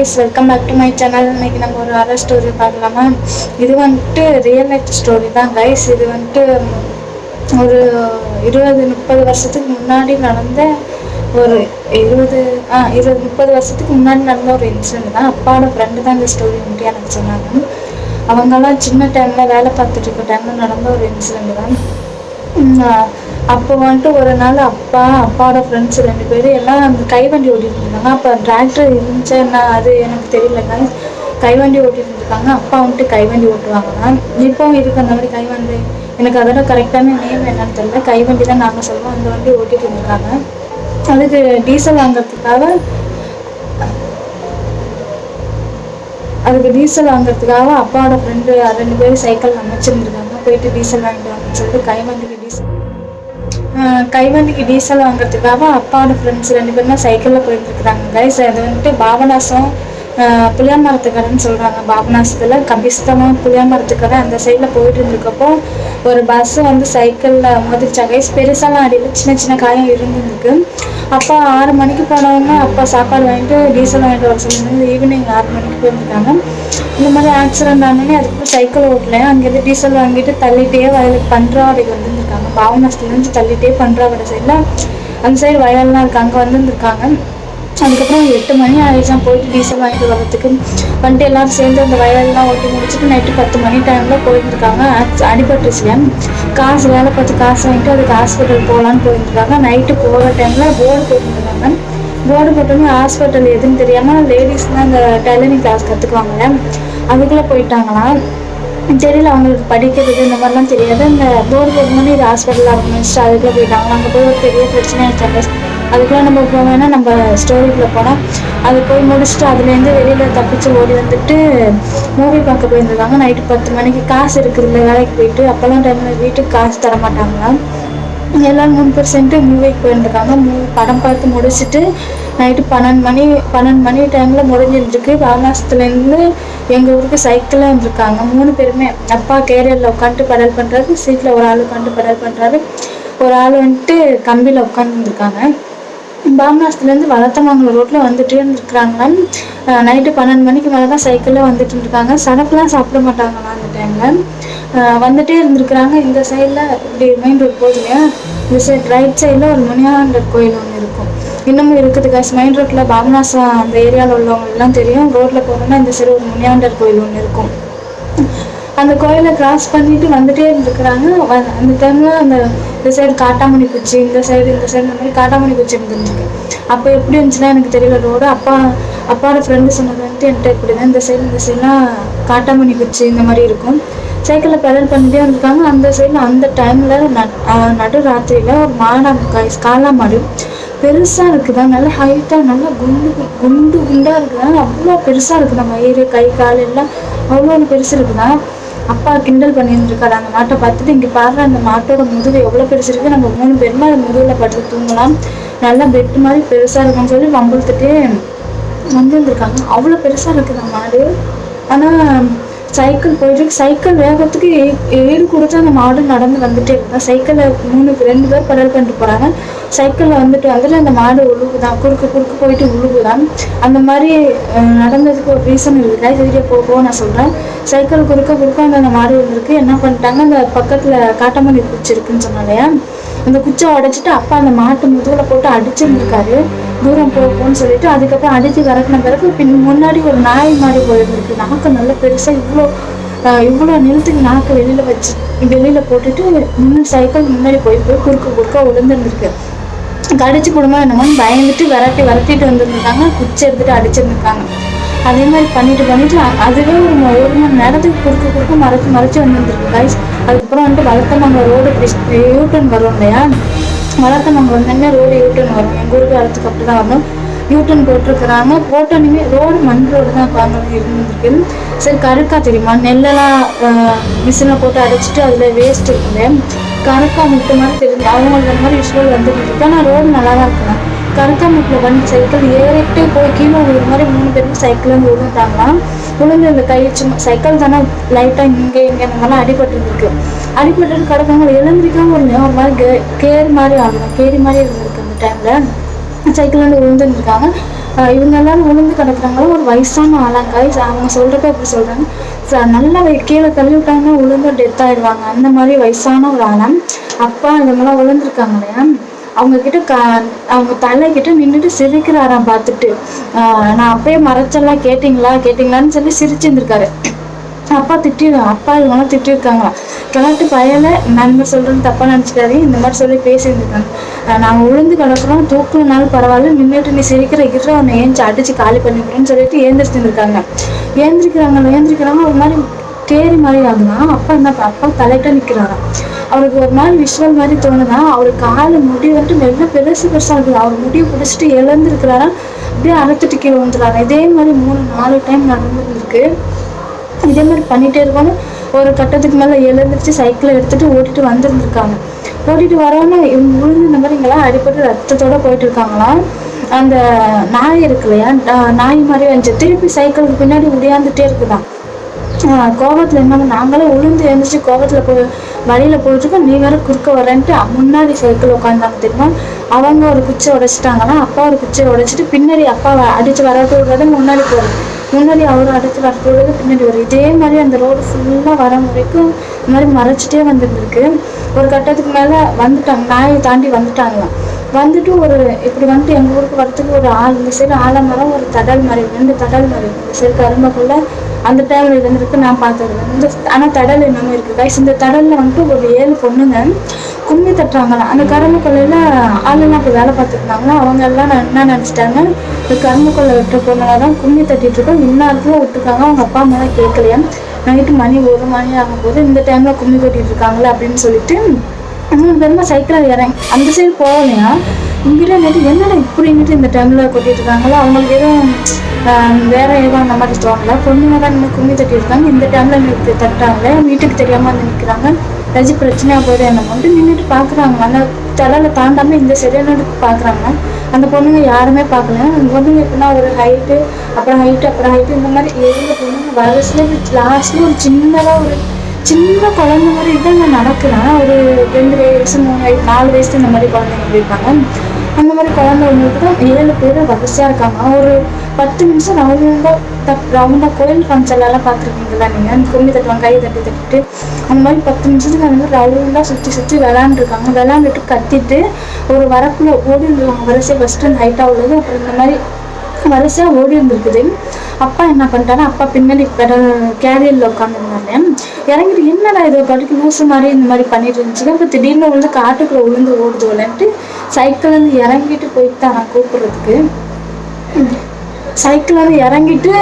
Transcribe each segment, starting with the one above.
Guys welcome back to my channel இன்னைக்கு நம்ம ஒரு அரை ஸ்டோரி பார்க்கலாமா? இது வந்துட்டு ரியல் லைஃப் ஸ்டோரி தான் கைஸ் இது வந்துட்டு ஒரு இருபது முப்பது வருஷத்துக்கு முன்னாடி நடந்த ஒரு இருபது ஆ இருபது முப்பது வருஷத்துக்கு முன்னாடி நடந்த ஒரு இன்சிடென்ட் தான். அப்பாவோட ஃப்ரெண்டு தான் இந்த ஸ்டோரி வந்துட்டு எனக்கு சொன்னாங்க. அவங்கெல்லாம் சின்ன டைமில் வேலை பார்த்துட்டு இருக்க டைமில் நடந்த ஒரு இன்சிடென்ட் தான். அப்போ வந்துட்டு ஒரு நாள் அப்பா அப்பாவோட ஃப்ரெண்ட்ஸ் ரெண்டு பேரும் எல்லாம் அந்த கைவண்டி ஓட்டிட்டு இருந்தாங்க. அப்போ டிராக்டர் இருந்துச்சா என்ன அது எனக்கு தெரியலங்க கைவண்டி ஓட்டிட்டு இருக்காங்க. அப்பா வந்துட்டு கைவண்டி ஓட்டுவாங்கன்னா இப்போவும் இருக்கு அந்த மாதிரி கைவண்டி. எனக்கு அதோட கரெக்டான நேம் என்னன்னு தெரியல. கைவண்டி தான் நாங்கள் சொல்லுவோம். அந்த வண்டி ஓட்டிட்டு இருந்திருக்காங்க அதுக்கு டீசல் வாங்குறதுக்காக அதுக்கு டீசல் வாங்குறதுக்காக அப்பாவோட ஃப்ரெண்டு ரெண்டு பேரும் சைக்கிள் அமைச்சிருந்துருக்காங்க. போயிட்டு டீசல் வாங்கிட்டு வாங்கன்னு சொல்லிட்டு கைவண்டிக்கு டீசல் கைவண்டிக்கு டீசல் வாங்குறதுக்காக அப்பாவோட ஃப்ரெண்ட்ஸ் ரெண்டு பேருமே சைக்கிளில் போயிட்டு இருக்கிறாங்க கைஸ் அது வந்துட்டு பாபநாசம் புளியாமரத்து புளியமரத்துக்கடைன்னு சொல்கிறாங்க பாபநாசத்தில். புளியாமரத்து புளியமரத்துக்கடை அந்த சைடில் போயிட்டு இருந்திருக்கப்போ ஒரு பஸ் வந்து சைக்கிளில் மோதிருச்சா கைஸ் பெருசாலாம் அடியில் சின்ன சின்ன காயம் இருந்திருக்கு. அப்பா ஆறு மணிக்கு போனவங்க அப்பா சாப்பாடு வாங்கிட்டு டீசல் வாங்கிட்டு வர சொல்லியிருந்தாங்க ஈவினிங் ஆறு மணிக்கு போயிருக்காங்க இந்த மாதிரி ஆக்சிடென்ட் ஆனோடனே அதுக்கப்புறம் சைக்கிள் ஓட்டல. அங்கேருந்து டீசல் வாங்கிட்டு தள்ளிட்டே வயலுக்கு பண்றாவடைக்கு வந்துருக்காங்க. பாவநாசத்துலேருந்து தள்ளிட்டே பண்றாவடை சைடில் அந்த சைடு வயல்லாம் இருக்குது அங்கே வந்துருக்காங்க அதுக்கப்புறம் எட்டு மணி ஆயிடுச்சான் போயிட்டு டீசல் வாங்கிட்டு வர்றதுக்கு. வந்துட்டு எல்லாரும் சேர்ந்து அந்த வயலெல்லாம் ஓட்டி முடிச்சுட்டு நைட்டு பத்து மணி டைமில் போயிருந்துருக்காங்க. அடிபட்டுருச்சு காசு வேலை பார்த்து காசு வாங்கிட்டு அதுக்கு ஹாஸ்பிட்டல் போகலான்னு போயிருந்துருக்காங்க. நைட்டு போகிற டைமில் போர்டு போட்டுருந்தாங்க. போர்டு போட்டோன்னே ஹாஸ்பிட்டல் எதுன்னு தெரியாமல் லேடிஸ் தான் அந்த டெய்லரிங் கிளாஸ் கற்றுக்குவாங்கல்ல அதுக்குள்ளே போயிட்டாங்களாம். தெரியல அவங்களுக்கு படிக்கிறது இந்த மாதிரிலாம் தெரியாது. அந்த போர்டு போடணும்னு இது ஹாஸ்பிட்டலாக இருக்கணும் அதுக்குள்ளே போயிட்டாங்க அங்கே போய் ஒரு பெரிய பிரச்சனை ஆயிடுச்சாங்க அதுக்குள்ளே நம்ம போக நம்ம ஸ்டோரிக்குள்ளே போனால் அது போய் முடிச்சுட்டு அதுலேருந்து வெளியில் தப்பிச்சு ஓடி வந்துட்டு மூவி பார்க்க போயிருந்துருக்காங்க. நைட்டு பத்து மணிக்கு காசு இருக்குதுல்ல வேலைக்கு போயிட்டு. அப்போல்லாம் டைமில் வீட்டுக்கு காசு தர மாட்டாங்களாம் எல்லாம் மூணு பர்சன்ட்டு மூவிக்கு போயிருந்துருக்காங்க. மூவி படம் பார்த்து முடிச்சுட்டு நைட்டு பன்னெண்டு மணி பன்னெண்டு மணி டைமில் முடிஞ்சிருந்துருக்கு. வாரணாசத்துலேருந்து எங்கள் ஊருக்கு சைக்கிளில் வந்திருக்காங்க மூணு பேருமே அப்பா கேரியரில் உட்காந்துட்டு படல் பண்ணுறாரு சீட்டில் ஒரு ஆள் உட்காந்துட்டு படல் பண்ணுறாரு ஒரு ஆள் வந்துட்டு கம்பியில் உட்காந்துருக்காங்க பாபநாசத்துலேருந்து வளர்த்தமங்கலம் ரோட்டில் வந்துட்டே இருந்துருக்குறாங்க. நைட்டு பன்னெண்டு மணிக்கு மேலே தான் சைக்கிளில் வந்துட்டு இருக்காங்க சரக்குலாம் சாப்பிட மாட்டாங்களாம் அந்த டைமில் வந்துட்டே இருந்திருக்கிறாங்க. இந்த சைடில் இப்படி மெயின் ரோட் போகுது இல்லையா? இந்த சைட் ரைட் சைடில் ஒரு முனியாண்டர் கோயில் ஒன்று இருக்கும். இன்னமும் இருக்குது காசு மெயின் ரோட்டில் பாபநாசம் அந்த ஏரியாவில் உள்ளவங்க எல்லாம் தெரியும். ரோட்டில் போனோம்னா இந்த சைடு ஒரு முனியாண்டர் கோயில் ஒன்று இருக்கும். அந்த கோயிலை கிராஸ் பண்ணிட்டு வந்துட்டே இருந்துக்கிறாங்க அந்த டைம்ல அந்த இந்த சைடு காட்டாமணி குச்சி இந்த சைடு இந்த சைடு இந்த மாதிரி காட்டாமணி குச்சி இருந்துருக்கு. அப்போ எப்படி இருந்துச்சுன்னா எனக்கு தெரியல ரோடு அப்பா அப்பாவோட ஃப்ரெண்டு சொன்னது வந்துட்டு என்கிட்ட இப்படி தான் இந்த சைடு இந்த சைடுலாம் காட்டாமணி குச்சி இந்த மாதிரி இருக்கும். சைக்கிளில் பெடல் பண்ணிட்டே இருந்திருக்காங்க. அந்த சைடில் அந்த டைமில் நடு ராத்திரியில் ஒரு மாடா காலா மாடு பெருசாக இருக்குதா? நல்லா ஹைட்டாக நல்லா குண்டு குண்டு குண்டாக இருக்குதா? அவ்வளோ பெருசாக இருக்குதா? மயிறு கை கால் எல்லாம் அவ்வளோ பெருசு இருக்குதா? அப்பா கிண்டல் பண்ணியிருந்துருக்காரு. அந்த மாட்டை பார்த்துட்டு இங்கே பாரு அந்த மாட்டோட முதுகு எவ்வளோ பெருசிருக்கு. நம்ம மூணு பேருமே அது முதுகில் படுத்து தூங்கலாம். நல்லா பெட் மாதிரி பெருசாக இருக்குன்னு சொல்லி வம்புழுத்துட்டே வந்துருந்துருக்காங்க. அவ்வளோ பெருசாக இருக்குது அந்த மாடு. ஆனால் சைக்கிள் போயிட்டு சைக்கிள் வேகத்துக்கு ஏ- கொடுத்து அந்த மாடு நடந்து வந்துட்டே இருக்கா சைக்கிளை மூணு ரெண்டு பேர் பரல் பண்ணிட்டு போகிறாங்க சைக்கிளில் வந்துட்டு வந்துட்டு அந்த மாடு உழுகுதான் குறுக்கு குறுக்கு போயிட்டு உழுகுதான் அந்த மாதிரி நடந்ததுக்கு ஒரு ரீசன் இருக்கு. வீடியோ போக போக நான் சொல்கிறேன் சைக்கிள் குறுக்க குறுக்க வந்து அந்த மாடு விழுந்திருக்கு என்ன பண்ணிட்டாங்க? அந்த பக்கத்தில் காட்டமல்லி குச்சி இருக்குன்னு சொன்னாலையா அந்த குச்சை உடைச்சிட்டு அப்பா அந்த மாட்டு முதுகில் போட்டு அடிச்சிருந்துருக்காரு. தூரம் போகும்னு சொல்லிட்டு அதுக்கப்புறம் அடித்து விறக்குன பிறகு பின் முன்னாடி ஒரு நாய் மாதிரி போயிருந்துருக்கு. நாக்கு நல்ல பெருசாக இவ்வளோ இவ்வளோ நிலத்துக்கு நாக்கு வெளியில் வச்சு வெளியில் போட்டுட்டு முன்னாடி சைக்கிள் முன்னாடி போய் போய் குறுக்க குறுக்க விழுந்துருந்துருக்கு கடிச்சு கொடுமா என்னமோன்னு பயந்துட்டு விரட்டி விரட்டிட்டு வந்துருந்துருக்காங்க குச்சி எடுத்துட்டு அடிச்சிருந்துருக்காங்க. அதே மாதிரி பண்ணிட்டு பண்ணிட்டு அதுவே ஒரு ஒரு மணி நேரத்துக்கு குறுக்க குறுக்க மறைச்சு மறைச்சு வந்துருந்துருக்கு கைஸ் அதுக்கப்புறம் வந்துட்டு வளர்த்தமங்க ரோடு யூட்டன் வரும் இல்லையா? வளர்த்தமங்க வந்தோடனே ரோடு யூட்டன் வரும். எங்கள் ஊருக்கு வரத்துக்கு அப்படி தான் வரும். யூட்டன் போட்டிருக்கிறாங்க. போட்டோன்னுமே ரோடு மண் ரோடு தான் உட்காந்து இருந்திருக்கு. சரி கருக்கா தெரியுமா? நெல்லெல்லாம் மிஷினில் போட்டு அடைச்சிட்டு அதில் வேஸ்ட் இருக்குல்ல கருக்கா முட்டு மாதிரி தெரிஞ்சு அவங்களுக்கு அந்த மாதிரி விஷுவல் வந்துட்டு இருக்கு. ஆனால் ரோடு நல்லா தான் இருக்கலாம் கருக்கா முட்டில் வந்து சைக்கிள் ஏறிட்டு போய் கீழே விழுற மாதிரி மூணு பேரும் சைக்கிள் வந்து விழுந்தாங்களாம் விழுந்து அந்த கை சும்மா சைக்கிள் தானே லைட்டாக இங்கே இங்கே அந்த மாதிரிலாம் அடிபட்டு அடிபட்டு கிடக்கவங்க எழுந்திருக்காம ஒரு ஒரு மாதிரி கே- கேர் மாதிரி ஆகணும். கேரி மாதிரி இருந்திருக்கு அந்த டைமில் சைக்கிள் வந்து விழுந்துருக்காங்க இவங்க எல்லாரும் விழுந்து கிடக்குறாங்களோ ஒரு வயசான ஆளாங்க. அவங்க சொல்றப்ப எப்படி சொல்றாங்க? நல்லா வை- கீழே தள்ளி விட்டாங்கன்னா உளுந்து டெத் ஆயிடுவாங்க. அந்த மாதிரி வயசான ஒரு இந்த அப்பா இவங்கெல்லாம் விழுந்திருக்காங்க இல்லையா? அவங்க கிட்ட க அவங்க தலை கிட்ட நின்றுட்டு சிரிக்கிறாராம் பார்த்துட்டு. ஆஹ் நான் அப்பயே மறைச்செல்லாம் கேட்டிங்களா? கேட்டிங்களான்னு சொல்லி சிரிச்சிருந்திருக்காரு. அப்பா திட்டி அப்பா இவங்களாம் திட்டிருக்காங்க. கிளட்டு பயல நண்பர் சொல்றது தப்பா நினச்சிக்காதீங்க இந்த மாதிரி சொல்லி பேசியிருந்துருக்காங்க. நாங்கள் உளுந்து கிடக்குறோம் தூக்கணும்னாலும் பரவாயில்ல நின்றுட்டு நீ சிரிக்கிற இருக்கிற அவனை ஏஞ்சி அடிச்சு காலி பண்ணிக்கிறேன்னு சொல்லிட்டு இருக்காங்க ஏந்திரிக்கிறாங்க ஏந்திரிக்கிறாங்க ஒரு மாதிரி தேரி மாதிரி ஆகுதான் அப்பா என்ன அப்பா தலையிட்ட நிக்கிறாராம் அவருக்கு ஒரு மாதிரி விஷுவல் மாதிரி தோணுதான் அவர் காலு முடி வந்துட்டு வெள்ள பெருசு பெருசா இருக்குது. அவர் முடியை பிடிச்சிட்டு எழுந்திருக்கிறாரா அப்படியே அறுத்துட்டு கீழே வந்துடுறாரு இதே மாதிரி மூணு நாலு டைம் நடந்துருக்கு. இதே மாதிரி பண்ணிகிட்டே இருக்கணும் ஒரு கட்டத்துக்கு மேலே எழுந்திரிச்சு சைக்கிளை எடுத்துகிட்டு ஓட்டிட்டு வந்துருந்துருக்காங்க. ஓட்டிட்டு வரவொன்னே இவங்க விழுந்து இந்த மாதிரி இங்கெல்லாம் அடிப்பட்டு ரத்தத்தோடு போயிட்டு இருக்காங்களாம் அந்த நாய் இருக்கு இல்லையா? நாய் மாதிரி வந்துச்சு. திருப்பி சைக்கிளுக்கு பின்னாடி உடையாந்துட்டே இருக்குதான். கோபத்தில் என்ன பண்ண- நாங்களே உளுந்து எழுந்திரிச்சு கோபத்தில் போய் வழியில் போயிட்டுருக்கோம். நீ வேற குறுக்க வரேன்ட்டு முன்னாடி சைக்கிள் உட்காந்தாங்க தெரியுமா? அவங்க ஒரு குச்சை உடைச்சிட்டாங்கன்னா அப்பா ஒரு குச்சை உடைச்சிட்டு பின்னாடி அப்பா அடித்து வரட்டு விடுறது முன்னாடி போகிறது முன்னாடி அவர் அடைச்சி வரட்டு பின்னாடி வரும் இதே மாதிரி அந்த ரோடு ஃபுல்லாக வர வரைக்கும் இந்த மாதிரி மறைச்சிட்டே வந்துருந்துருக்கு. ஒரு கட்டத்துக்கு மேலே வந்துட்டாங்க. நாயை தாண்டி வந்துட்டாங்களாம். வந்துட்டு ஒரு இப்படி வந்துட்டு எங்கள் ஊருக்கு வரத்துக்கு ஒரு ஆள் இந்த சைடு ஆலமரம் ஒரு தடல் மரம் ரெண்டு தடல் மரம் இந்த சைடு கரும்பக்குள்ள அந்த டைம்ல இருந்திருக்கு நான் பார்த்தது. இந்த ஆனால் தடல் இன்னமும் இருக்கு. கைஸ் இந்த தடலில் வந்துட்டு ஒரு ஏழு பொண்ணுங்க கும்மி தட்டுறாங்களா அந்த கரும்புக்குள்ளையில ஆளுலாம் இப்போ வேலை பார்த்துருந்தாங்களா? அவங்க எல்லாம் என்ன நினச்சிட்டாங்க? இந்த கரும்புக்குள்ள விட்டு பொண்ணுங்க தான் கும்மி தட்டிட்டு இருக்கோம். இந்நேரத்துல விட்டுருக்காங்க? அவங்க அப்பா அம்மா தான் கேட்கலையா? நைட்டு மணி ஒரு மணி ஆகும்போது இந்த டைமில் கும்மி கொட்டிட்டு இருக்காங்களே அப்படின்னு சொல்லிட்டு மூணு பேருமா சைக்கிளில் இறங்கி அந்த சைடு போகலையா? இங்கிட்ட நேற்று என்னடா இப்படின்ட்டு இந்த டைமில் கொட்டிட்டு இருக்காங்களோ? அவங்களுக்கு எதுவும் வேற எதுவும் அந்த மாதிரி தோணல. பொண்ணுங்க தான் இன்னும் கும்மி தட்டி இருக்காங்க. இந்த டைமில் நிறுத்தி தட்டுறாங்களே வீட்டுக்கு தெரியாமல் வந்து நிற்கிறாங்க ஏதாச்சும் பிரச்சனையாக போயிடும் நம்ம மட்டும் நின்றுட்டு பார்க்குறாங்க அந்த தலையில் தாண்டாமல் இந்த சைடு பார்க்குறாங்க அந்த பொண்ணுங்க யாருமே பார்க்கல அந்த பொண்ணுங்க எப்படின்னா ஒரு ஹைட்டு அப்புறம் ஹைட்டு அப்புறம் ஹைட்டு இந்த மாதிரி ஏழு பொண்ணுங்க வயசுலேயே லாஸ்ட்லேயே ஒரு சின்னதாக ஒரு சின்ன குழந்தை மாதிரி இதாங்க நடக்குதான் ஒரு ரெண்டு வயசு மூணு வயசு நாலு வயசு இந்த மாதிரி குழந்தைங்க இருப்பாங்க அந்த மாதிரி குழந்தைங்களுக்கு தான் ஏழு பேர் வரிசையாக இருக்காங்க. ஒரு பத்து நிமிஷம் ரவுண்டாக தப் ரவுண்டாக கோயில் ஃபங்க்ஷன்லாம் பார்த்துருக்கீங்களா நீங்கள் அந்த கும்மி தட்டுவாங்க கை தட்டி தட்டிட்டு. அந்த மாதிரி பத்து நிமிஷத்துக்கு அந்த மாதிரி ரவுண்டாக சுற்றி சுற்றி விளாண்டுருக்காங்க விளாண்டுட்டு கத்திட்டு ஒரு வரக்குள்ளே ஓடி இருந்துருவாங்க வரிசையாக ஃபஸ்ட்டு அந்த ஹைட்டாக உள்ளது. அப்புறம் இந்த மாதிரி வரிசையாக ஓடி இருந்திருக்குது அப்பா என்ன பண்ணிட்டாரு? அப்பா பின்னாடி கேரியர்ல உட்காந்துருந்தாங்க இறங்கிட்டு என்னடா இது? படிக்க லூசு மாதிரி இந்த மாதிரி பண்ணிட்டு இருந்துச்சு. அப்போ திடீர்னு வந்து காட்டுக்குள்ள விழுந்து ஓடுது விளையாண்டு சைக்கிள் வந்து இறங்கிட்டு போயிட்டு நான் கூப்பிடுறதுக்கு. சைக்கிள்லேருந்து இறங்கிட்டு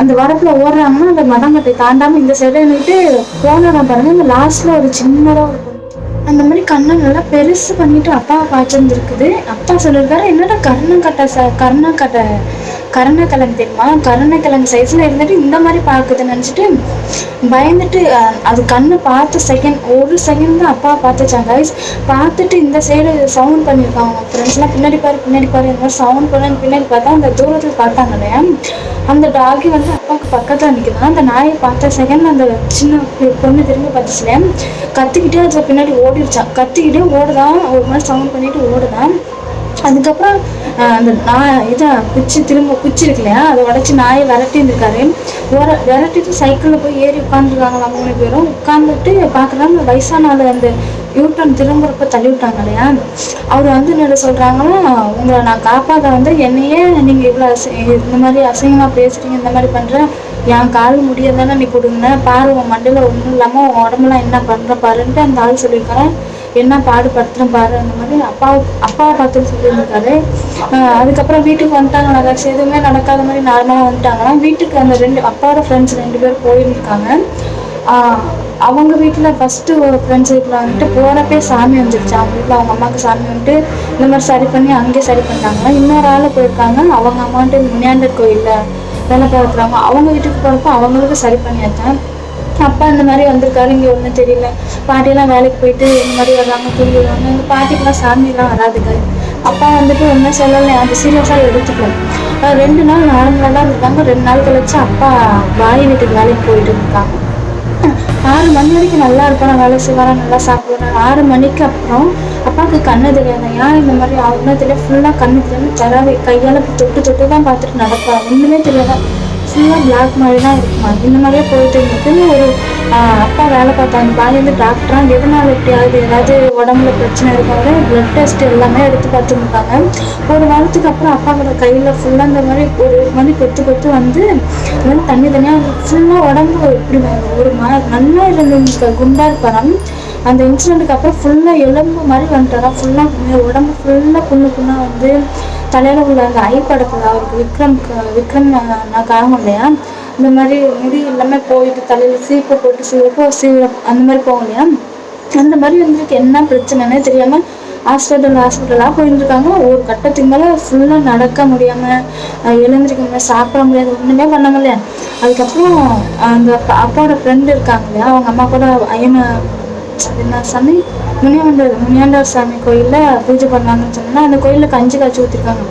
அந்த வரப்பில் ஓடுறாங்கன்னா அந்த மதங்கட்டை தாண்டாமல் இந்த சைடு நின்னுட்டு போனா பாருங்க இந்த லாஸ்ட்டில் ஒரு சின்னதாக ஒரு அந்த மாதிரி கண்ணை நல்லா பெருசு பண்ணிட்டு அப்பா பாய்ச்சிருந்துருக்குது அப்பா சொல்லியிருக்காரு என்னடா கர்ணங்கட்டை ச கர்ணங்கட்டை கருணக்கிழங்கு தெரியுமா? கருணக்கிழங்கு சைஸ்ல இருந்துட்டு இந்த மாதிரி பார்க்குதுன்னு நினச்சிட்டு பயந்துட்டு அது கண்ணை பார்த்த செகண்ட் ஒரு செகண்ட் தான் அப்பா பார்த்துச்சாங்க கைஸ் பார்த்துட்டு இந்த சைடு சவுண்ட் பண்ணியிருக்காங்க ஃப்ரெண்ட்ஸ்லாம் பின்னாடி பாரு பின்னாடி பாரு இந்த மாதிரி சவுண்ட் பண்ணு பின்னாடி பார்த்தா அந்த தூரத்தில் பார்த்தாங்க இல்லையா? அந்த டாகி வந்து அப்பாவுக்கு பக்கத்தில் நிற்கிறான் அந்த நாயை பார்த்த செகண்ட் அந்த சின்ன பொண்ணு திரும்பி பார்த்துச்சு இல்லையா? கத்திக்கிட்டே அதில் பின்னாடி ஓடிடுச்சான் கத்திக்கிட்டே ஓடுதான். ஒரு மாதிரி சவுண்ட் பண்ணிட்டு ஓடுதான். அதுக்கப்புறம் அந்த நான் இதை குச்சி திரும்ப குச்சி இருக்கு இல்லையா அதை உடச்சி நாயை விரட்டி இருந்திருக்காரு விர விரட்டிட்டு சைக்கிளில் போய் ஏறி உட்காந்துருக்காங்களா மூணு பேரும். உட்காந்துட்டு பார்க்குறாங்க வயசான ஆளு அந்த யூட்டன் திரும்புறப்ப தள்ளி விட்டாங்க இல்லையா? அவர் வந்து என்ன சொல்கிறாங்கன்னா உங்களை நான் காப்பாற்ற வந்து என்னையே நீங்கள் இவ்வளோ அசி இந்த மாதிரி அசிங்கமாக பேசுகிறீங்க இந்த மாதிரி பண்ணுறேன் என் கால் முடியாதானே நீ கொடுங்க. பாரு உன் மண்டையில் ஒன்றும் இல்லாமல் உன் உடம்புலாம் என்ன பண்ணுற பாருன்ட்டு அந்த ஆள் சொல்லியிருக்காரு. என்ன பாடுபடுத்துறோம் பாரு அந்த மாதிரி அப்பா அப்பாவை பார்த்துட்டு சொல்லியிருக்காரு அதுக்கப்புறம் வீட்டுக்கு வந்துட்டாங்க நல்லாச்சு எதுவுமே நடக்காத மாதிரி நார்மலாக வந்துட்டாங்கன்னா வீட்டுக்கு அந்த ரெண்டு அப்பாவோட ஃப்ரெண்ட்ஸ் ரெண்டு பேர் போயிருக்காங்க அவங்க வீட்டில் ஃபஸ்ட்டு ஒரு ஃப்ரெண்ட்ஸ் வீட்டில் வந்துட்டு போகிறப்பே சாமி வந்துருச்சு. அவங்க வீட்டில் அவங்க அம்மாவுக்கு சாமி வந்துட்டு இந்த மாதிரி சரி பண்ணி அங்கேயே சரி பண்ணிட்டாங்க. இன்னொரு ஆள் போயிருக்காங்க. அவங்க அம்மான்ட்டு முனியாண்டர் கோயிலில் வேலை பார்க்குறாங்க அவங்க வீட்டுக்கு போகிறப்ப அவங்களுக்கு சரி பண்ணியாச்சேன் அப்பா இந்த மாதிரி வந்திருக்காரு இங்கே ஒன்றும் தெரியல. பாட்டியெல்லாம் வேலைக்கு போயிட்டு இந்த மாதிரி வர்றாங்க தூங்கிடுவாங்க எங்கள் பாட்டிக்கெல்லாம் சாமியெல்லாம் வராதுங்க. அப்பா வந்துட்டு ஒன்றும் சொல்லலை அது சீரியஸாக எடுத்துக்கல. ரெண்டு நாள் நார்மலாக தான் இருக்காங்க. ரெண்டு நாள் கழிச்சு அப்பா பாய் வீட்டுக்கு வேலைக்கு போயிட்டு இருக்காங்க. ஆறு மணி வரைக்கும் நல்லா இருப்பான் வேலை செய்வாரா நல்லா சாப்பிடுவேன் ஆறு மணிக்கு அப்புறம் அப்பாவுக்கு கண்ணு தெரியாது? ஏன் இந்த மாதிரி ஆகுதுன்னா தெரியல. ஃபுல்லாக கண்ணு தெரியாமல் தரவே கையால் தொட்டு தொட்டு தான் பார்த்துட்டு நடப்பா ஒன்றுமே தெரியாதா? ஃபுல்லாக பிளாக் மாதிரி தான் இருக்குமா இந்த மாதிரியே போயிட்டு இருந்துட்டு ஒரு அப்பா வேலை பார்த்தாங்க. வந்து டாக்டராக எதனால் எப்படியாவது ஏதாவது உடம்புல பிரச்சனை இருக்காது பிளட் டெஸ்ட் எல்லாமே எடுத்து பார்த்துருந்தாங்க. ஒரு வாரத்துக்கு அப்புறம் அப்பாவோட கையில் ஃபுல்லாக இந்த மாதிரி ஒரு மாதிரி கொத்து கொத்து வந்து தண்ணி தனியாக ஃபுல்லாக உடம்பு எப்படி ஒரு மா நல்லா இருந்தது குண்டாக இருப்பாராம். அந்த இன்சிடெண்ட்டுக்கு அப்புறம் ஃபுல்லாக எலும்பு மாதிரி வந்துட்டாரா ஃபுல்லாக உடம்பு ஃபுல்லாக புண்ணு புண்ணாக வந்து தலையில் உள்ள அந்த ஐ படத்தில் அவருக்கு விக்ரம் விக்ரம் நான் காரணம் இல்லையா? இந்த மாதிரி முடி எல்லாமே போயிட்டு தலையில் சீப்பை போட்டு சீவப்போ சீவ அந்த மாதிரி போகும் இல்லையா? அந்த மாதிரி வந்துருக்கு என்ன பிரச்சனைனே தெரியாமல் ஹாஸ்பிட்டல் ஹாஸ்பிட்டலாக போயிருந்துருக்காங்க. ஒரு கட்டத்துக்கு மேலே ஃபுல்லாக நடக்க முடியாமல் எழுந்திரிக்க முடியாது சாப்பிட முடியாது ஒன்றுமே பண்ண முடியல அதுக்கப்புறம் அந்த அப்பாவோட ஃப்ரெண்டு இருக்காங்க இல்லையா? அவங்க அம்மா கூட ஐயனை என்ன சாமி. முனியாண்டர் முனியாண்டார் சாமி கோயிலில் பூஜை பண்ணாங்கன்னு சொன்னால் அந்த கோயிலில் கஞ்சி காய்ச்சி ஊற்றிருக்காங்க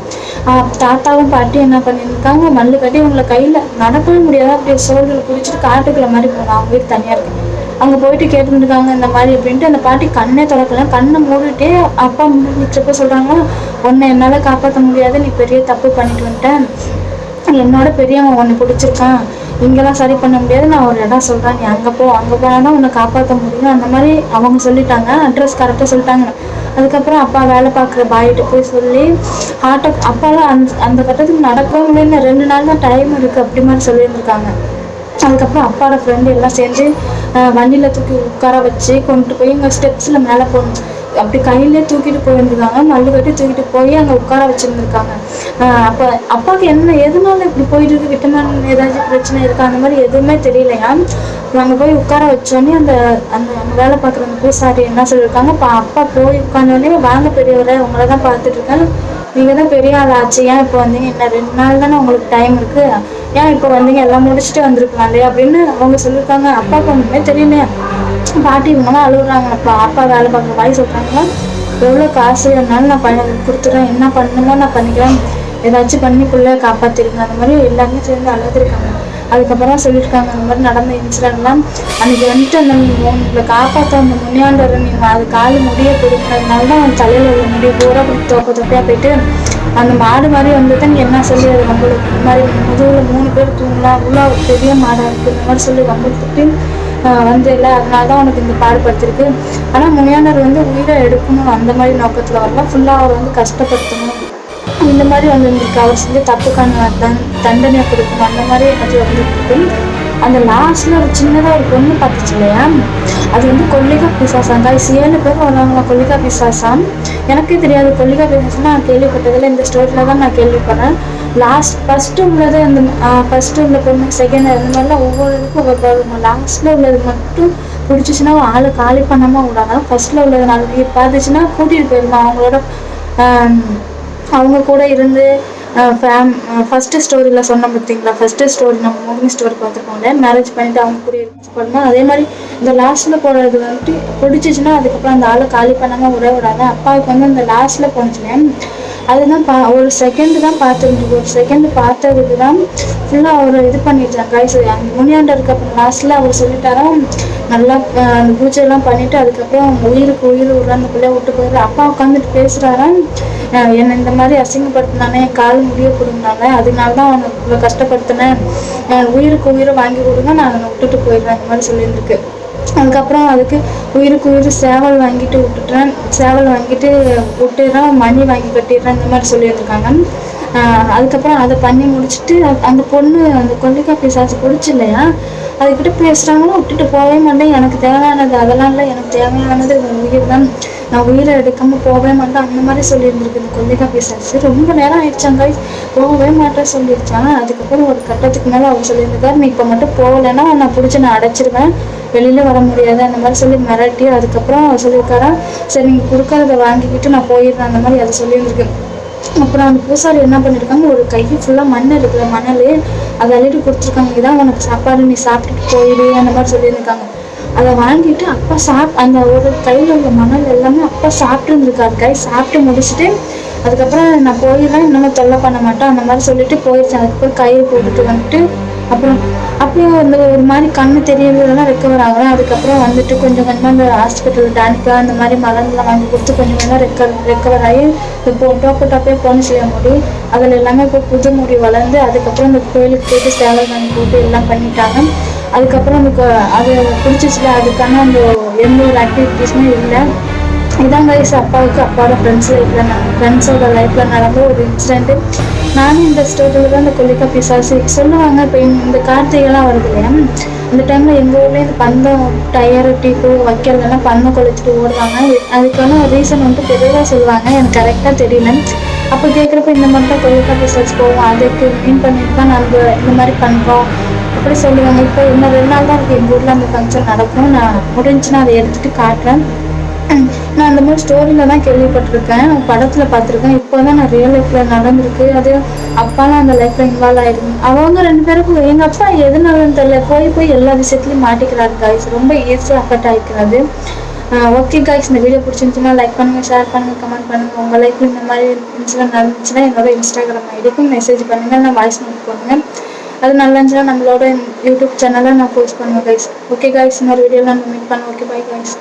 தாத்தாவும் பாட்டியும் என்ன பண்ணியிருக்காங்க மல்லு கட்டி அவங்கள கையில் நடக்கவே முடியாத. அப்படியே சோழில் குடிச்சிட்டு காட்டுக்குள்ள மாதிரி போகணும். அவங்க வீடு தனியாக இருக்கு. அங்கே போயிட்டு கேட்டுருக்காங்க இந்த மாதிரி அப்படின்ட்டு அந்த பாட்டி கண்ணே திறக்கல. கண்ணை மூடிட்டே அப்பா முடிச்சப்ப சொல்கிறாங்க உன்னை என்னால் காப்பாற்ற முடியாது. நீ பெரிய தப்பு பண்ணிட்டு வந்துட்டேன் என்னோட பெரியவன் உன்னை பிடிச்சிருக்கான். இங்கெல்லாம் சரி பண்ண முடியாது. நான் ஒரு இடம் சொல்கிறேன் நீ அங்கே போ. அங்கே போனால் தான் உன்னை காப்பாற்ற முடியும். அந்த மாதிரி அவங்க சொல்லிட்டாங்க. அட்ரஸ் கரெக்டாக சொல்லிட்டாங்க. அதுக்கப்புறம் அப்பா வேலை பார்க்குற பாய்கிட்ட போய் சொல்லி ஆட்டோ அப்பாலாம் அந்த அந்த கட்டத்துக்கு நடக்கவே முடியல ரெண்டு நாள் தான் டைம் இருக்குது அப்படி மாதிரி சொல்லியிருந்துருக்காங்க. அதுக்கப்புறம் அப்பாவோட ஃப்ரெண்டு எல்லாம் சேர்ந்து வண்டியில் தூக்கி உட்கார வச்சு கொண்டு போய் இங்கே ஸ்டெப்ஸில் மேலே போகணும். அப்படி கையிலே தூக்கிட்டு போயிருந்துருக்காங்க மல்லு கட்டி தூக்கிட்டு போய் அங்கே உட்கார வச்சுருந்துருக்காங்க. அப்போ அப்பாவுக்கு என்ன எதனால இப்படி போயிட்டு இருக்கு விட்டமின் ஏதாச்சும் பிரச்சனை இருக்கா? அந்த மாதிரி எதுவுமே தெரியலையா? அங்கே போய் உட்கார வச்சோடனே அந்த அந்த அங்கே வேலை பார்க்குற அந்த பூசாரி என்ன சொல்லியிருக்காங்க? இப்போ அப்பா போய் உட்காந்தோடனே வாங்க பெரியவரை உங்களை தான் பார்த்துட்டு இருக்கேன் நீங்கள் தான் பெரிய ஆள் ஆச்சு. ஏன் இப்போ வந்தீங்க? என்ன ரெண்டு நாள் தானே உங்களுக்கு டைம் இருக்குது ஏன் இப்போ வந்தீங்க? எல்லாம் முடிச்சுட்டு வந்திருக்கலாம் இல்லையா அப்படின்னு அவங்க சொல்லியிருக்காங்க. அப்பாவுக்கு ஒன்றுமே தெரியலையா? பாட்டி இவங்கெல்லாம் அழுகுறாங்க அப்பா அப்பா வேலை பார்க்குற மாதிரி சொல்கிறாங்களா எவ்வளோ காசு இருந்தாலும் நான் பண்ண கொடுத்துட்றேன் என்ன பண்ணணுமோ நான் பண்ணிக்கிறேன். ஏதாச்சும் பண்ணி பிள்ளைய காப்பாற்றிருங்க அந்த மாதிரி எல்லாருமே சேர்ந்து அழுதுருக்காங்க. அதுக்கப்புறம் சொல்லியிருக்காங்க அந்த மாதிரி நடந்த இன்சிடென்ட்லாம் அன்றைக்கி வந்துட்டு அந்த உங்களை காப்பாற்ற அந்த முனியாண்டவர் நீங்கள் அது காலு முடிய கொடுக்கறதுனால தான் அவன் தலையில் உள்ள முடிய பூரா தொப்ப தொப்பையாக போயிட்டு அந்த மாடு மாதிரி வந்து நீங்கள் என்ன சொல்லி அது நம்மளுக்கு இந்த மாதிரி முதுகில் மூணு பேர் தூங்கலாம் அவ்வளோ பெரிய மாடாக இருக்குது இந்த மாதிரி சொல்லி நம்மளுக்கு வந்து இல்லை. அதனால தான் உனக்கு இந்த பாடுபடுத்திருக்கு ஆனால் முனியானர் வந்து உயிரை எடுக்கணும் அந்த மாதிரி நோக்கத்தில் வரலாம். ஃபுல்லாக அவர் வந்து கஷ்டப்படுத்தணும். இந்த மாதிரி வந்துருக்கு அவர் செஞ்ச தப்புக்கான தன் தண்டனை கொடுக்கணும். அந்த மாதிரி கொஞ்சம் வந்துருக்கு. அந்த லாஸ்ட்ல ஒரு சின்னதாக ஒரு பொண்ணு பார்த்துச்சு இல்லையா? அது வந்து கொல்லிகா பிசாசாம் கைஸ் ஏழு பேர் வராங்களா கொல்லிகா பிசாசாம் எனக்கே தெரியாது. கொல்லிகா பிசாசம் நான் கேள்விப்பட்டதில்லை. இந்த ஸ்டோரியில் தான் நான் கேள்விப்பட்டேன் லாஸ்ட் ஃபஸ்ட்டு உள்ளது அந்த ஃபஸ்ட்டு உள்ள பொண்ணு செகண்ட் அந்த மாதிரிலாம் ஒவ்வொரு இதுக்கும் ஒவ்வொரு வரும் லாஸ்ட்டில் உள்ளது மட்டும் பிடிச்சிச்சின்னா ஆள் காலி பண்ணாமல் விடாங்க ஃபஸ்ட்டில் உள்ளது நாலு பார்த்துச்சுன்னா கூட்டிகிட்டு போயிருமா அவங்களோட அவங்க கூட இருந்து ஃபேம் ஃபஸ்ட்டு ஸ்டோரியில் சொன்னோம் பார்த்தீங்களா? ஃபஸ்ட்டு ஸ்டோரி நம்ம மூவி ஸ்டோரி பார்த்துருக்கோம்ல மேரேஜ் பண்ணிட்டு அவங்க கூட பண்ணோம். அதே மாதிரி இந்த லாஸ்ட்டில் போடுறது வந்துட்டு பிடிச்சிச்சின்னா அதுக்கப்புறம் அந்த ஆளை காலி பண்ணாமல் விட விடாது அப்பாவுக்கு வந்து அந்த லாஸ்ட்டில் போனுச்சுன்னா அதுதான் பா ஒரு செகண்ட் தான் பார்த்துருக்கு ஒரு செகண்ட் பார்த்ததுக்கு தான் ஃபுல்லாக அவர் இது பண்ணிட்டாங்க கைஸ் அந்த முனியாண்டருக்கு அப்புறம் லாஸ்ட்டில் அவர் சொல்லிட்டாராம் நல்லா அந்த பூஜையெல்லாம் பண்ணிவிட்டு அதுக்கப்புறம் உயிருக்கு உயிர் விட்ற அந்த பிள்ளைய விட்டு போயிடுற அப்பா உட்காந்துட்டு பேசுகிறாராம் என்னை இந்த மாதிரி அசிங்கப்படுத்தினானே கால் முடிய கொடுங்கனால அதனால தான் அவனை இவ்வளோ கஷ்டப்படுத்தினேன். உயிருக்கு உயிரை வாங்கி கொடுங்க நான் அவனை விட்டுட்டு போயிடுறேன் அந்த மாதிரி சொல்லியிருந்துருக்கு. அதுக்கப்புறம் அதுக்கு உயிருக்கு உயிர் சேவல் வாங்கிட்டு விட்டுட்டேன். சேவல் வாங்கிட்டு விட்டுறேன் மணி வாங்கி கட்டிடுறேன் இந்த மாதிரி சொல்லியிருக்காங்க. அதுக்கப்புறம் அதை பண்ணி முடிச்சுட்டு அந்த பொண்ணு அந்த கொல்லிக்கா பிசாசு பிடிச்சி இல்லையா அதுக்கிட்ட பேசுகிறாங்களோ விட்டுட்டு போகவே மாட்டேன். எனக்கு தேவையானது அதெல்லாம் இல்லை. எனக்கு தேவையானது உயிர் தான். நான் உயிரை எடுக்காமல் போகவே மாட்டேன். அந்த மாதிரி சொல்லியிருந்திருக்கு இந்த கொல்லிக்கா பிசாசு. ரொம்ப நேரம் ஆயிடுச்சாங்க போகவே மாட்டேன் சொல்லிடுச்சான் அதுக்கப்புறம் ஒரு கட்டத்துக்கு மேலே அவர் சொல்லியிருந்தார் நீ இப்போ மட்டும் போகலைன்னா நான் பிடிச்சி நான் அடைச்சிருவேன். வெளியில் வர முடியாது. அந்த மாதிரி சொல்லி மிரட்டி அதுக்கப்புறம் சொல்லியிருக்காரா சரி நீங்கள் கொடுக்கறத வாங்கிக்கிட்டு நான் போயிடுறேன். அந்த மாதிரி அதை சொல்லியிருந்துருக்கு. அப்புறம் அந்த பூசாரி என்ன பண்ணியிருக்காங்க ஒரு கை ஃபுல்லாக மண் இருக்குல்ல மணல் அதை அள்ளிட்டு கொடுத்துருக்காங்க. இதான் உனக்கு சாப்பாடு நீ சாப்பிட்டுட்டு போயிடு. அந்த மாதிரி சொல்லியிருக்காங்க அதை வாங்கிட்டு அப்பா சாப் அந்த ஒரு கையில் உள்ள மணல் எல்லாமே அப்பா சாப்பிட்டு இருந்திருக்காரு கை சாப்பிட்டு முடிச்சுட்டு அதுக்கப்புறம் நான் போயிடுறேன். இன்னமும் தொல்லை பண்ண மாட்டேன் அந்த மாதிரி சொல்லிட்டு போயிடுச்சேன் அதுக்கப்புறம் கயிறு போட்டுட்டு வந்துட்டு அப்புறம் அப்புறம் அந்த ஒரு மாதிரி கண்ணு தெரியறதெல்லாம் ரெக்கவர் ஆகலாம் அதுக்கப்புறம் வந்துட்டு கொஞ்சம் கொஞ்சமாக இந்த ஹாஸ்பிட்டல் டானிக்கா அந்த மாதிரி மலர்லாம் வாங்கி கொடுத்து கொஞ்சம் கொஞ்சமாக ரெக்கவர் ரெக்கவர் ஆகி இப்போ டோப்பு டாப்பே போன செய்ய முடி. அதில் எல்லாமே இப்போ புது முடி வளர்ந்து அதுக்கப்புறம் இந்த கோயிலுக்கு போயிட்டு சேவல் வாங்கி போட்டு எல்லாம் பண்ணிட்டாங்க. அதுக்கப்புறம் அந்த அது பிடிச்சிச்சுல அதுக்கான அந்த எந்த ஒரு ஆக்டிவிட்டீஸுமே இல்லை. இதான் கைஸ் அப்பாவுக்கு அப்பாவோட ஃப்ரெண்ட்ஸ் லைஃப்பில் ஃப்ரெண்ட்ஸோட லைஃப்பில் நடந்த ஒரு இன்சிடென்ட்டு நானும் இந்த ஸ்டோரியில் தான் இந்த கொல்லிக்கா பிசாசு சொல்லுவாங்க இப்போ இந்த கார்த்திகைலாம் வருது இல்லையா? அந்த டைமில் எங்கள் ஊர்லேயே இந்த பந்தம் டயர் டீப்பு வைக்கிறதெல்லாம் பந்தம் கொளுத்திட்டு ஓடுவாங்க. அதுக்கான ரீசன் வந்துட்டு பெரியதாக சொல்லுவாங்க எனக்கு கரெக்டாக தெரியல. அப்போ கேட்குறப்ப இந்த மாதிரி தான் கொல்லிக்கா பிசாஸ் போவோம் அதுக்கு மீன் பண்ணிட்டு தான் நாங்கள் இந்த மாதிரி பண்ணுறோம் அப்படி சொல்லுவாங்க. இப்போ இன்னும் ரெண்டு நாள் தான் இருக்குது எங்கள் ஊரில் அந்த ஃபங்க்ஷன் நடக்கும். நான் முடிஞ்சுன்னா அதை எடுத்துகிட்டு காட்டுறேன். நான் அந்த மாதிரி ஸ்டோரியில் தான் கேள்விப்பட்டிருக்கேன். படத்தில் பார்த்துருக்கேன். இப்போ தான் நான் ரியல் லைஃப்பில் நடந்திருக்கு. அது அப்பாலாம் அந்த லைஃப்பில் இன்வால்வ் ஆயிருக்கு அவங்க ரெண்டு பேருக்கும் எங்கள் அப்பா எதுனாலும் தெரியல. போய் போய் எல்லா விஷயத்துலையும் மாட்டிக்கிறாரு காய்ஸ் ரொம்ப ஈஸியாக அஃபெக்ட் ஆகிக்கிறது ஓகே காய்ஸ் இந்த வீடியோ பிடிச்சிருந்துச்சுன்னா லைக் பண்ணுங்கள் ஷேர் பண்ணுங்கள் கமெண்ட் பண்ணுங்கள் உங்கள் லைஃப்பில் இந்த மாதிரி இன்சிடென்ட் நடந்துச்சுன்னா என்னோட இன்ஸ்டாகிராம் ஐடிக்கும் மெசேஜ் பண்ணுங்கள் நான் வாய்ஸ் நோட் பண்ணுங்கள் அது நல்லா இருந்துச்சுன்னா நம்மளோட யூடியூப் சேனலில் நான் போஸ்ட் பண்ணுவேன் கைஸ் ஓகே காய்ஸ் இன்னொரு வீடியோவில் நம்ம மீட் பண்ணுவோம். Okay bye guys